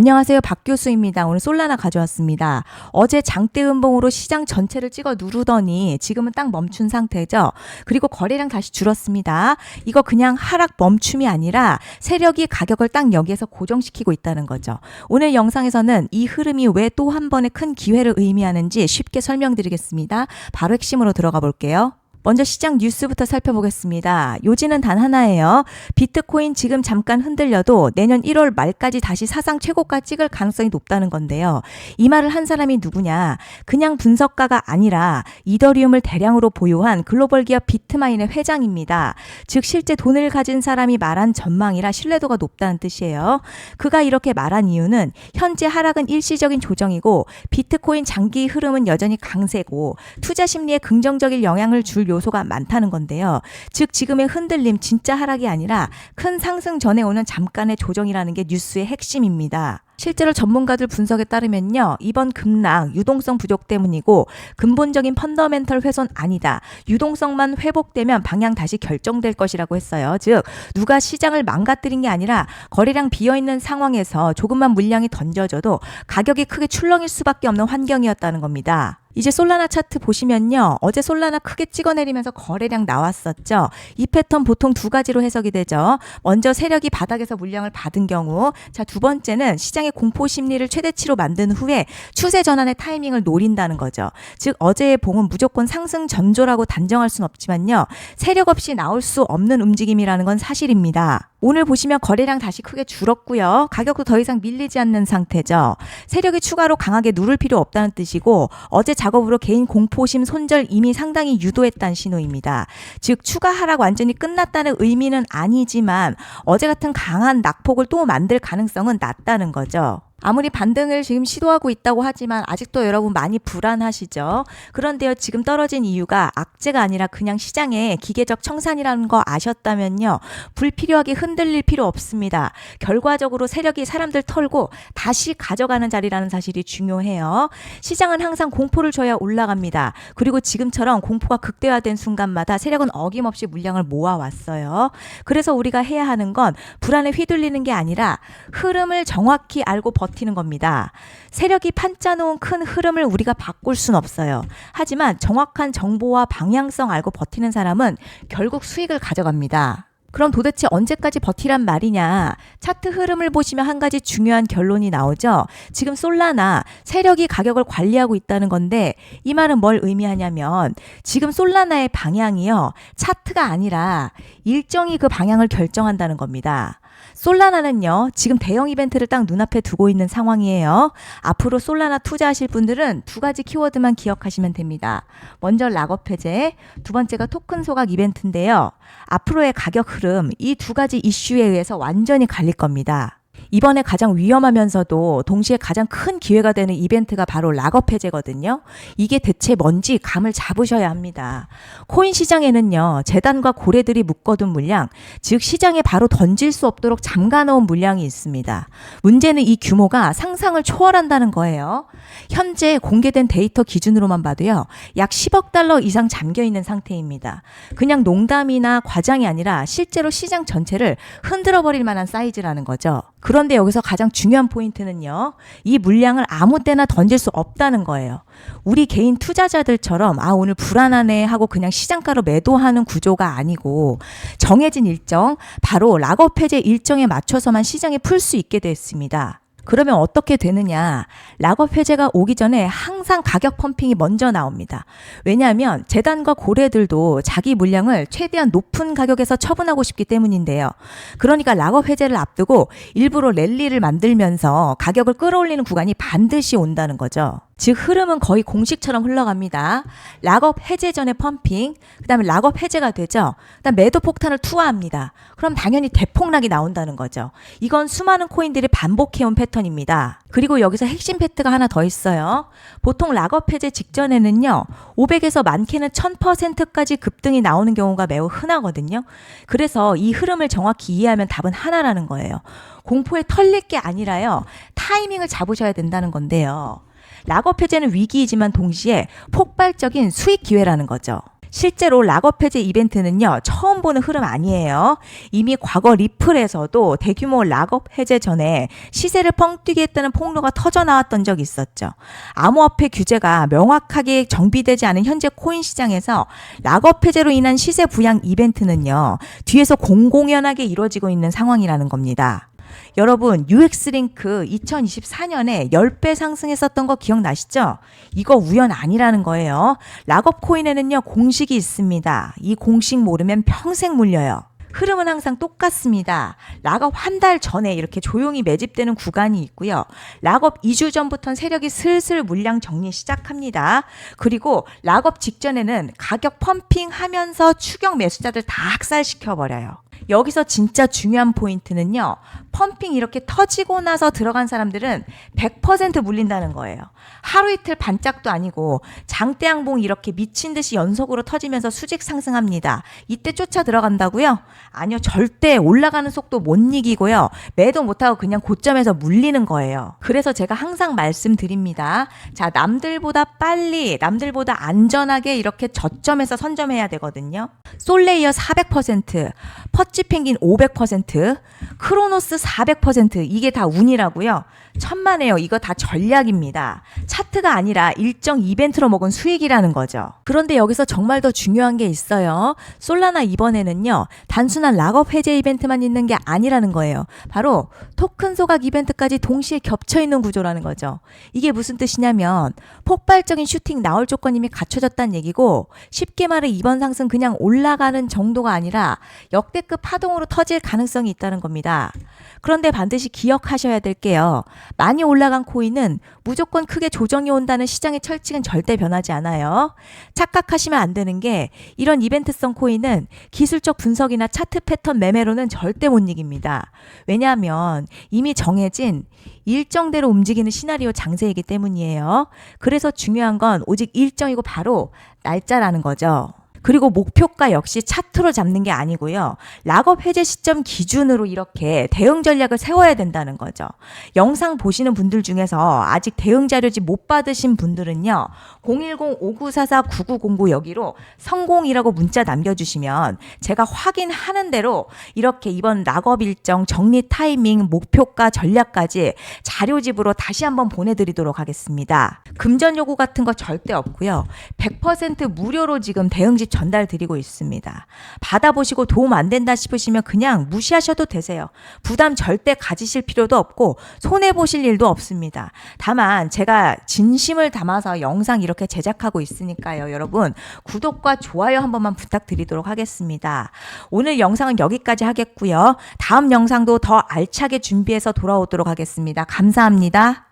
안녕하세요. 박 교수입니다. 오늘 솔라나 가져왔습니다. 어제 장대 음봉으로 시장 전체를 찍어 누르더니 지금은 딱 멈춘 상태죠. 그리고 거래량 다시 줄었습니다. 이거 그냥 하락 멈춤이 아니라 세력이 가격을 딱 여기에서 고정시키고 있다는 거죠. 오늘 영상에서는 이 흐름이 왜 또 한 번의 큰 기회를 의미하는지 쉽게 설명드리겠습니다. 바로 핵심으로 들어가 볼게요. 먼저 시장 뉴스부터 살펴보겠습니다. 요지는 단 하나예요. 비트코인 지금 잠깐 흔들려도 내년 1월 말까지 다시 사상 최고가 찍을 가능성이 높다는 건데요. 이 말을 한 사람이 누구냐? 그냥 분석가가 아니라 이더리움을 대량으로 보유한 글로벌 기업 비트마인의 회장입니다. 즉 실제 돈을 가진 사람이 말한 전망이라 신뢰도가 높다는 뜻이에요. 그가 이렇게 말한 이유는 현재 하락은 일시적인 조정이고 비트코인 장기 흐름은 여전히 강세고 투자 심리에 긍정적인 영향을 줄 요소가 많다는 건데요. 즉 지금의 흔들림 진짜 하락이 아니라 큰 상승 전에 오는 잠깐의 조정이라는 게 뉴스의 핵심입니다. 실제로 전문가들 분석에 따르면요. 이번 급락 유동성 부족 때문이고 근본적인 펀더멘털 훼손 아니다. 유동성만 회복되면 방향 다시 결정될 것이라고 했어요. 즉 누가 시장을 망가뜨린 게 아니라 거래량 비어 있는 상황에서 조금만 물량이 던져져도 가격이 크게 출렁일 수밖에 없는 환경이었다는 겁니다. 이제 솔라나 차트 보시면요. 어제 솔라나 크게 찍어내리면서 거래량 나왔었죠. 이 패턴 보통 두 가지로 해석이 되죠. 먼저 세력이 바닥에서 물량을 받은 경우, 자, 두 번째는 시장의 공포 심리를 최대치로 만든 후에 추세 전환의 타이밍을 노린다는 거죠. 즉, 어제의 봉은 무조건 상승 전조라고 단정할 순 없지만요. 세력 없이 나올 수 없는 움직임이라는 건 사실입니다. 오늘 보시면 거래량 다시 크게 줄었고요. 가격도 더 이상 밀리지 않는 상태죠. 세력이 추가로 강하게 누를 필요 없다는 뜻이고 어제 작업으로 개인 공포심 손절 이미 상당히 유도했다는 신호입니다. 즉 추가 하락 완전히 끝났다는 의미는 아니지만 어제 같은 강한 낙폭을 또 만들 가능성은 낮다는 거죠. 아무리 반등을 지금 시도하고 있다고 하지만 아직도 여러분 많이 불안하시죠? 그런데요, 지금 떨어진 이유가 악재가 아니라 그냥 시장의 기계적 청산이라는 거 아셨다면요, 불필요하게 흔들릴 필요 없습니다. 결과적으로 세력이 사람들 털고 다시 가져가는 자리라는 사실이 중요해요. 시장은 항상 공포를 줘야 올라갑니다. 그리고 지금처럼 공포가 극대화된 순간마다 세력은 어김없이 물량을 모아왔어요. 그래서 우리가 해야 하는 건 불안에 휘둘리는 게 아니라 흐름을 정확히 알고 버 티는 겁니다. 세력이 판짜놓은 큰 흐름을 우리가 바꿀 순 없어요. 하지만 정확한 정보와 방향성 알고 버티는 사람은 결국 수익을 가져갑니다. 그럼 도대체 언제까지 버티란 말이냐? 차트 흐름을 보시면 한 가지 중요한 결론이 나오죠. 지금 솔라나 세력이 가격을 관리하고 있다는 건데 이 말은 뭘 의미하냐면 지금 솔라나의 방향이요. 차트가 아니라 일정이 그 방향을 결정한다는 겁니다. 솔라나는요, 지금 대형 이벤트를 딱 눈앞에 두고 있는 상황이에요. 앞으로 솔라나 투자하실 분들은 두 가지 키워드만 기억하시면 됩니다. 먼저 락업 해제, 두 번째가 토큰 소각 이벤트인데요. 앞으로의 가격 흐름, 이 두 가지 이슈에 의해서 완전히 갈릴 겁니다. 이번에 가장 위험하면서도 동시에 가장 큰 기회가 되는 이벤트가 바로 락업 해제거든요. 이게 대체 뭔지 감을 잡으셔야 합니다. 코인 시장에는요, 재단과 고래들이 묶어둔 물량, 즉 시장에 바로 던질 수 없도록 잠가놓은 물량이 있습니다. 문제는 이 규모가 상상을 초월한다는 거예요. 현재 공개된 데이터 기준으로만 봐도요, 약 10억 달러 이상 잠겨 있는 상태입니다. 그냥 농담이나 과장이 아니라 실제로 시장 전체를 흔들어 버릴 만한 사이즈라는 거죠. 데 여기서 가장 중요한 포인트는요. 이 물량을 아무 때나 던질 수 없다는 거예요. 우리 개인 투자자들처럼 아 오늘 불안하네 하고 그냥 시장가로 매도하는 구조가 아니고 정해진 일정 바로 락업 해제 일정에 맞춰서만 시장에 풀 수 있게 됐습니다. 그러면 어떻게 되느냐? 락업 해제가 오기 전에 항상 가격 펌핑이 먼저 나옵니다. 왜냐하면 재단과 고래들도 자기 물량을 최대한 높은 가격에서 처분하고 싶기 때문인데요. 그러니까 락업 해제를 앞두고 일부러 랠리를 만들면서 가격을 끌어올리는 구간이 반드시 온다는 거죠. 즉 흐름은 거의 공식처럼 흘러갑니다. 락업 해제 전에 펌핑, 그 다음에 락업 해제가 되죠. 그다음 매도 폭탄을 투하합니다. 그럼 당연히 대폭락이 나온다는 거죠. 이건 수많은 코인들이 반복해온 패턴입니다. 그리고 여기서 핵심 팩트가 하나 더 있어요. 보통 락업 해제 직전에는요, 500에서 많게는 1000%까지 급등이 나오는 경우가 매우 흔하거든요. 그래서 이 흐름을 정확히 이해하면 답은 하나라는 거예요. 공포에 털릴 게 아니라요, 타이밍을 잡으셔야 된다는 건데요. 락업 해제는 위기이지만 동시에 폭발적인 수익 기회라는 거죠. 실제로 락업 해제 이벤트는요, 처음 보는 흐름 아니에요. 이미 과거 리플에서도 대규모 락업 해제 전에 시세를 뻥뛰게 했다는 폭로가 터져 나왔던 적이 있었죠. 암호화폐 규제가 명확하게 정비되지 않은 현재 코인 시장에서 락업 해제로 인한 시세 부양 이벤트는요, 뒤에서 공공연하게 이루어지고 있는 상황이라는 겁니다. 여러분, UX링크 2024년에 10배 상승했었던 거 기억나시죠? 이거 우연 아니라는 거예요. 락업 코인에는요, 공식이 있습니다. 이 공식 모르면 평생 물려요. 흐름은 항상 똑같습니다. 락업 한 달 전에 이렇게 조용히 매집되는 구간이 있고요. 락업 2주 전부터는 세력이 슬슬 물량 정리 시작합니다. 그리고 락업 직전에는 가격 펌핑하면서 추격 매수자들 다 학살시켜 버려요. 여기서 진짜 중요한 포인트는요. 펌핑 이렇게 터지고 나서 들어간 사람들은 100% 물린다는 거예요. 하루 이틀 반짝도 아니고 장대양봉 이렇게 미친 듯이 연속으로 터지면서 수직 상승합니다. 이때 쫓아 들어간다고요? 아니요. 절대 올라가는 속도 못 이기고요. 매도 못 하고 그냥 고점에서 물리는 거예요. 그래서 제가 항상 말씀드립니다. 자, 남들보다 빨리, 남들보다 안전하게 이렇게 저점에서 선점해야 되거든요. 솔레이어 400%, 퍼치 펭귄 500%, 크로노스 400% 이게 다 운이라고요. 천만에요. 이거 다 전략입니다. 차트가 아니라 일정 이벤트로 먹은 수익이라는 거죠. 그런데 여기서 정말 더 중요한 게 있어요. 솔라나 이번에는요. 단순한 락업 해제 이벤트만 있는 게 아니라는 거예요. 바로 토큰 소각 이벤트까지 동시에 겹쳐 있는 구조라는 거죠. 이게 무슨 뜻이냐면 폭발적인 슈팅 나올 조건임이 갖춰졌다는 얘기고 쉽게 말해 이번 상승 그냥 올라가는 정도가 아니라 역대급 파동으로 터질 가능성이 있다는 겁니다. 그런데 반드시 기억하셔야 될 게요. 많이 올라간 코인은 무조건 크게 조정이 온다는 시장의 철칙은 절대 변하지 않아요. 착각하시면 안 되는 게 이런 이벤트성 코인은 기술적 분석이나 차트 패턴 매매로는 절대 못 이깁니다. 왜냐하면 이미 정해진 일정대로 움직이는 시나리오 장세이기 때문이에요. 그래서 중요한 건 오직 일정이고 바로 날짜라는 거죠. 그리고 목표가 역시 차트로 잡는 게 아니고요. 락업 해제 시점 기준으로 이렇게 대응 전략을 세워야 된다는 거죠. 영상 보시는 분들 중에서 아직 대응 자료지 못 받으신 분들은요. 010-5944-9909 여기로 성공이라고 문자 남겨주시면 제가 확인하는 대로 이렇게 이번 락업 일정 정리 타이밍 목표가 전략까지 자료집으로 다시 한번 보내드리도록 하겠습니다. 금전 요구 같은 거 절대 없고요. 100% 무료로 지금 대응집 전달 드리고 있습니다. 받아보시고 도움 안 된다 싶으시면 그냥 무시하셔도 되세요. 부담 절대 가지실 필요도 없고 손해 보실 일도 없습니다. 다만 제가 진심을 담아서 영상 이렇게 제작하고 있으니까요. 여러분 구독과 좋아요 한 번만 부탁드리도록 하겠습니다. 오늘 영상은 여기까지 하겠고요. 다음 영상도 더 알차게 준비해서 돌아오도록 하겠습니다. 감사합니다.